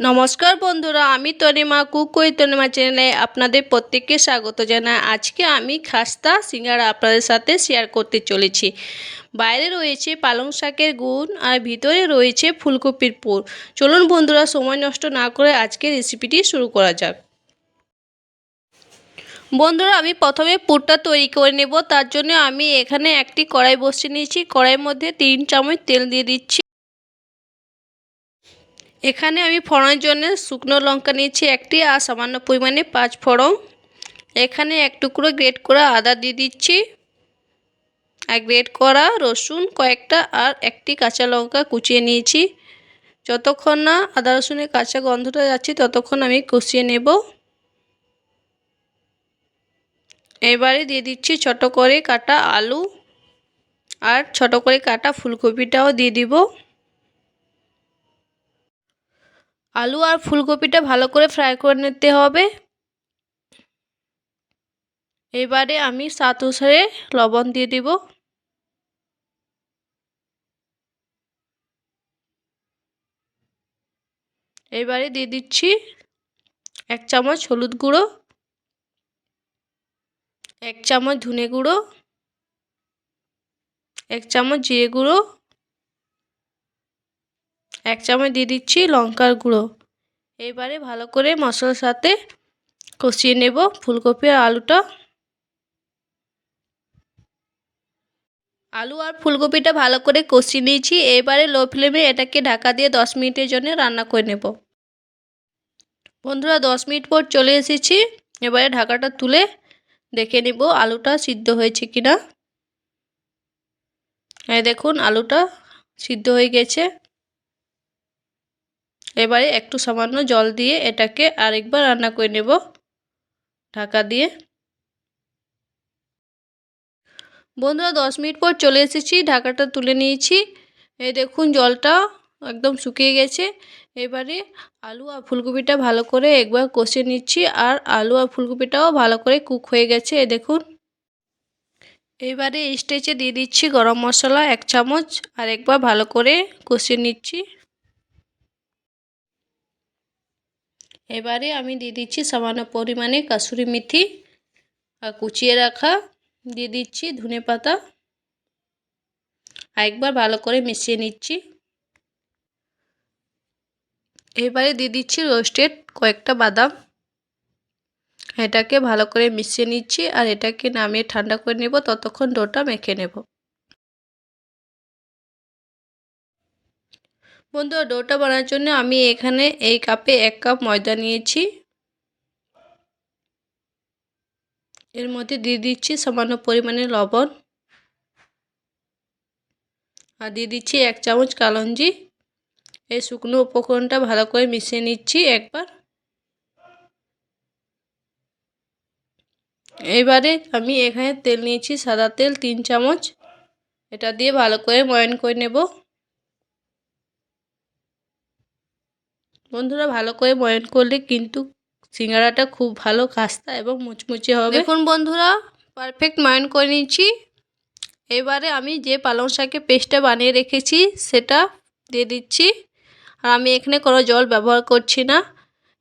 নমস্কার বন্ধুরা, আমি তনিমা কুক কই তনিমা চ্যানেলে আপনাদের প্রত্যেককে স্বাগত জানাই। আজকে আমি খাস্তা সিঙ্গারা আপনাদের সাথে শেয়ার করতে চলেছি। বাইরে রয়েছে পালং শাকের গুণ আর ভিতরে রয়েছে ফুলকপির পুর। চলুন বন্ধুরা, সময় নষ্ট না করে আজকে রেসিপিটি শুরু করা যাক। বন্ধুরা, আমি প্রথমে পুরটা তৈরি করে নেব। তার জন্য আমি এখানে একটি কড়াই বসিয়ে নিয়েছি। কড়াইয়ের মধ্যে তিন চামচ তেল দিয়ে দিচ্ছি। এখানে আমি ফোড়নের জন্য শুকনো লঙ্কা নিয়েছি একটি আর সামান্য পরিমাণে পাঁচ ফোড়ন। এখানে এক টুকরো গ্রেট করা আদা দিয়ে দিচ্ছি আর গ্রেট করা রসুন, কয়েকটা আর একটি কাঁচা লঙ্কা কুচিয়ে নিয়েছি। যতক্ষণ না আদা রসুনের কাঁচা গন্ধটা যাচ্ছে ততক্ষণ আমি কষিয়ে নেব। এবারে দিয়ে দিচ্ছি ছোট করে কাটা আলু আর ছোট করে কাটা ফুলকপিটাও দিয়ে দিব। আলু আর ফুলকপিটা ভালো করে ফ্রাই করে নিতে হবে। এবারে আমি সাত অনুসারে লবণ দিয়ে দিব। এবারে দিয়ে দিচ্ছি এক চামচ হলুদ গুঁড়ো, এক চামচ ধনে গুঁড়ো, এক চামচ জিরে গুঁড়ো এক চামচ দিয়ে দিচ্ছি লঙ্কার গুঁড়ো। এবারে ভালো করে মশলার সাথে কষিয়ে নেব ফুলকপি আর আলুটা। আলু আর ফুলকপিটা ভালো করে কষিয়ে নিয়েছি। এবারে লো ফ্লেমে এটাকে ঢাকা দিয়ে দশ মিনিটের জন্য রান্না করে নেব। বন্ধুরা, দশ মিনিট পর চলে এসেছি। এবারে ঢাকাটা তুলে দেখে নেব আলুটা সিদ্ধ হয়েছে কিনা। এই দেখুন, আলুটা সিদ্ধ হয়ে গেছে। এবারে একটু সামান্য জল দিয়ে এটাকে আরেকবার রান্না করে নেব। ঢাকা দিয়ে। বন্ধুরা, দশ মিনিট পর চলে এসেছি। ঢাকাটা তুলে নিয়েছি। এই দেখুন, জলটা একদম শুকিয়ে গেছে। এবারে আলু আর ফুলকপিটা ভালো করে একবার কষে নিচ্ছি। আর আলু আর ফুলকপিটাও ভালো করে কুক হয়ে গেছে এ দেখুন। এবারে স্টেজে দিয়ে দিচ্ছি গরম মশলা এক চামচ। আর একবার ভালো করে কষিয়ে নিচ্ছি। এবারে আমি দিয়ে দিচ্ছি সামান্য পরিমাণে কাসুরি মেথি আর কুচিয়ে রাখা। দিয়ে দিচ্ছি ধনে পাতা। একবার ভালো করে মিশিয়ে নিচ্ছি। এবারে দিয়ে দিচ্ছি রোস্টেড কয়েকটা বাদাম। এটাকে ভালো করে মিশিয়ে নিচ্ছি আর এটাকে নামিয়ে ঠান্ডা করে নেব। ততক্ষণ ডোটা মেখে নেব। বন্ধুরা ডোটা বানানোর জন্য আমি এখানে এই কাপে এক কাপ ময়দা নিয়েছি। এর মধ্যে দিয়ে দিচ্ছি সামান্য পরিমাণে লবণ। আর দিয়ে দিচ্ছি এক চামচ কালঞ্জি। এই শুকনো উপকরণটা ভালো করে মিশিয়ে নিচ্ছি একবার। এবারে আমি এখানে তেল নিয়েছি সাদা তেল, তিন চামচ। এটা দিয়ে ভালো করে ময়ন করে নেব। বন্ধুরা ভালো করে ময়ন করলে কিন্তু সিঙ্গারাটা খুব ভালো খাস্তা এবং মুচমুচে হবে। দেখুন বন্ধুরা পারফেক্ট ময়ন করে নিচ্ছি এবারে আমি যে পালং শাকের পেস্টটা বানিয়ে রেখেছি, সেটা দিয়ে দিচ্ছি। আর আমি এখানে কোনো জল ব্যবহার করছি না।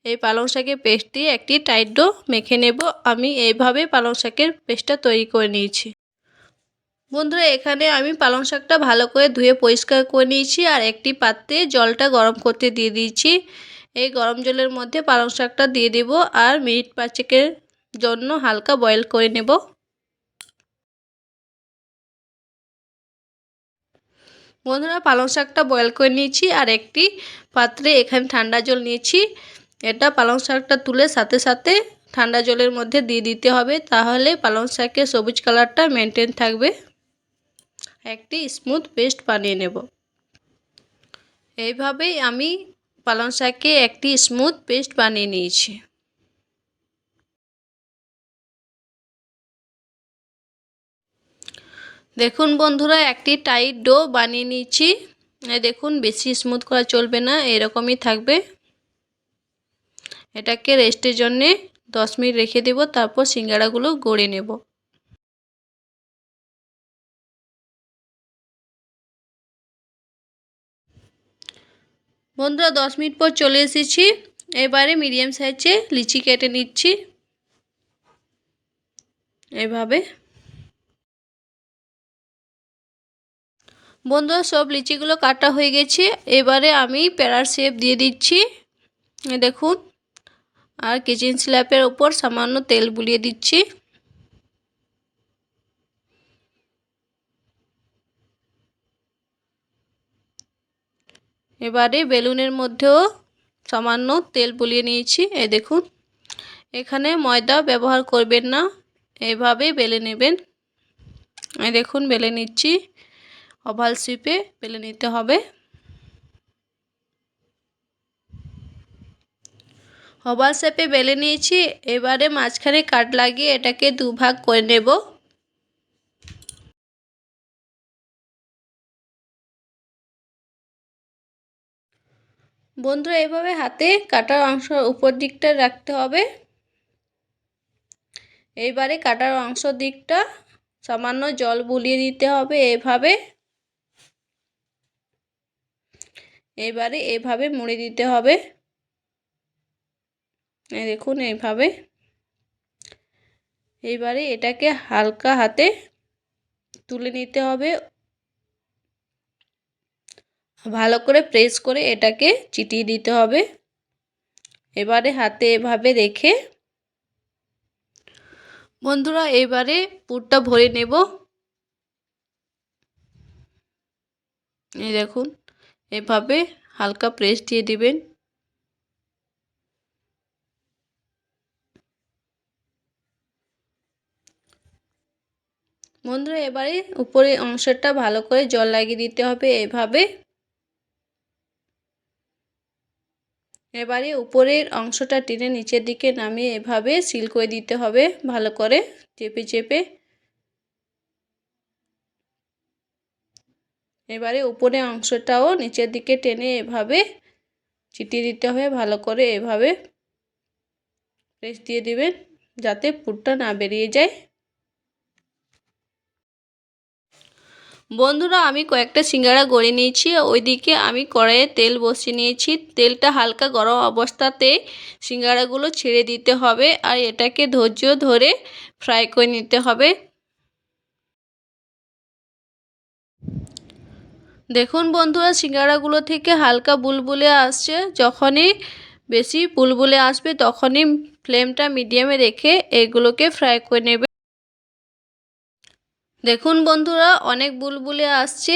এই পালং শাকের পেস্ট দিয়ে একটি টাইট ডো মেখে নেব। আমি এইভাবে পালং শাকের পেস্টটা তৈরি করে নিয়েছি। বন্ধুরা, এখানে আমি পালং শাকটা ভালো করে ধুয়ে পরিষ্কার করে নিয়েছি আর একটি পাত্রে জলটা গরম করতে দিয়ে দিয়েছি। এই গরম জলের মধ্যে পালং শাকটা দিয়ে দেব আর মিনিট পাঁচেকের জন্য হালকা বয়েল করে নেব। বন্ধুরা, পালং শাকটা বয়েল করে নিয়েছি আর একটি পাত্রে এখানে ঠান্ডা জল নিয়েছি। এটা পালং শাকটা তুলে সাথে সাথে ঠান্ডা জলের মধ্যে দিয়ে দিতে হবে, তাহলে পালং শাকের সবুজ কালারটা মেনটেন থাকবে। একটি স্মুথ পেস্ট বানিয়ে নেব। এইভাবেই আমি পালং শাকে একটি স্মুথ পেস্ট বানিয়ে নিয়েছি। দেখুন বন্ধুরা, একটি টাইট ডো বানিয়ে নিয়েছি। দেখুন, বেশি স্মুথ করা চলবে না, এরকমই থাকবে। এটাকে রেস্টের জন্যে দশ মিনিট রেখে দেব, তারপর সিঙ্গাড়াগুলো গড়ে নেব। বন্ধুরা, দশ মিনিট পর চলে এসেছি। এবারে মিডিয়াম সাইজে লিচি কেটে নিচ্ছি। এভাবে। বন্ধুরা, সব লিচিগুলো কাটা হয়ে গেছে। এবারে আমি প্যারার শেপ দিয়ে দিচ্ছি। দেখুন, আর কিচেন স্ল্যাপের ওপর সামান্য তেল বুলিয়ে দিচ্ছি। এবারে বেলুনের মধ্যেও সামান্য তেল বুলিয়ে নিয়েছি। এই দেখুন, এখানে ময়দা ব্যবহার করবেন না, এভাবে বেলে নেবেন। এই দেখুন, বেলে নিচ্ছি। ওভাল শেপে বেলে নিতে হবে। ওভাল শেপে বেলে নিয়েছি। এবারে মাঝখানে কাট লাগিয়ে এটাকে দুভাগ করে নেব। বন্ধুরা এভাবে হাতে কাটার অংশ উপর দিকটা রাখতে হবে। এইবারে কাটার অংশ দিকটা সামান্য জল বুলিয়ে দিতে হবে এভাবে। এবারে এভাবে মুড়ে দিতে হবে। দেখুন, এইভাবে। এইবারে এটাকে হালকা হাতে তুলে নিতে হবে। ভালো করে প্রেস করে এটাকে চিটিয়ে দিতে হবে। এবারে হাতে এভাবে রেখে বন্ধুরা এবারে পুরটা ভরে নেব। এই দেখুন, এভাবে হালকা প্রেস দিয়ে দিবেন। বন্ধুরা এবারে উপরে অংশটা ভালো করে জল লাগিয়ে দিতে হবে। এভাবে এবারে উপরের অংশটা টেনে নিচের দিকে নামিয়ে এভাবে সিল করে দিতে হবে, ভালো করে চেপে চেপে। এবারে উপরে অংশটাও নিচের দিকে টেনে এভাবে চিটিয়ে দিতে হবে, ভালো করে এভাবে প্রেস দিয়ে দিবেন যাতে পুরটা না বেরিয়ে যায়। বন্ধুরা, আমি কয়েকটা সিঙ্গারা গড়ে নিয়েছি। ওইদিকে আমি কড়াইয়ে তেল বসিয়ে নিয়েছি। তেলটা হালকা গরম অবস্থাতে সিঙ্গারাগুলো ছেড়ে দিতে হবে আর এটাকে ধৈর্য ধরে ফ্রাই করে নিতে হবে। দেখুন বন্ধুরা, সিঙ্গারাগুলো থেকে হালকা বুলবুলে আসছে। যখনই বেশি বুলবুলে আসবে তখনই ফ্লেমটা মিডিয়ামে রেখে এগুলোকে ফ্রাই করে নেবে। দেখুন বন্ধুরা, অনেক বুলবুলে আসছে।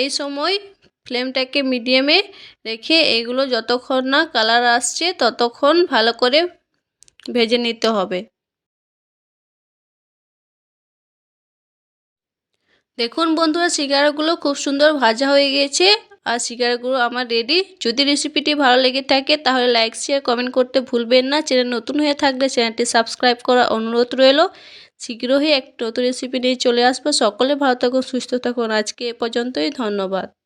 এই সময় ফ্লেমটাকে মিডিয়ামে রেখে এগুলো যতক্ষণ না কালার আসছে, ততক্ষণ ভালো করে ভেজে নিতে হবে। দেখুন বন্ধুরা, সিঙ্গারাগুলো খুব সুন্দর ভাজা হয়ে গিয়েছে আর শিকারগুলো আমার রেডি যদি রেসিপিটি ভালো লেগে থাকে, তাহলে লাইক শেয়ার কমেন্ট করতে ভুলবেন না। চ্যানেল নতুন হয়ে থাকলে চ্যানেলটি সাবস্ক্রাইব করা অনুরোধ রইল। শীঘ্রই এক নতুন রেসিপি নিয়ে চলে আসব। সকলে ভালো থাকুন, সুস্থ থাকুন। আজকে এ পর্যন্তই, ধন্যবাদ।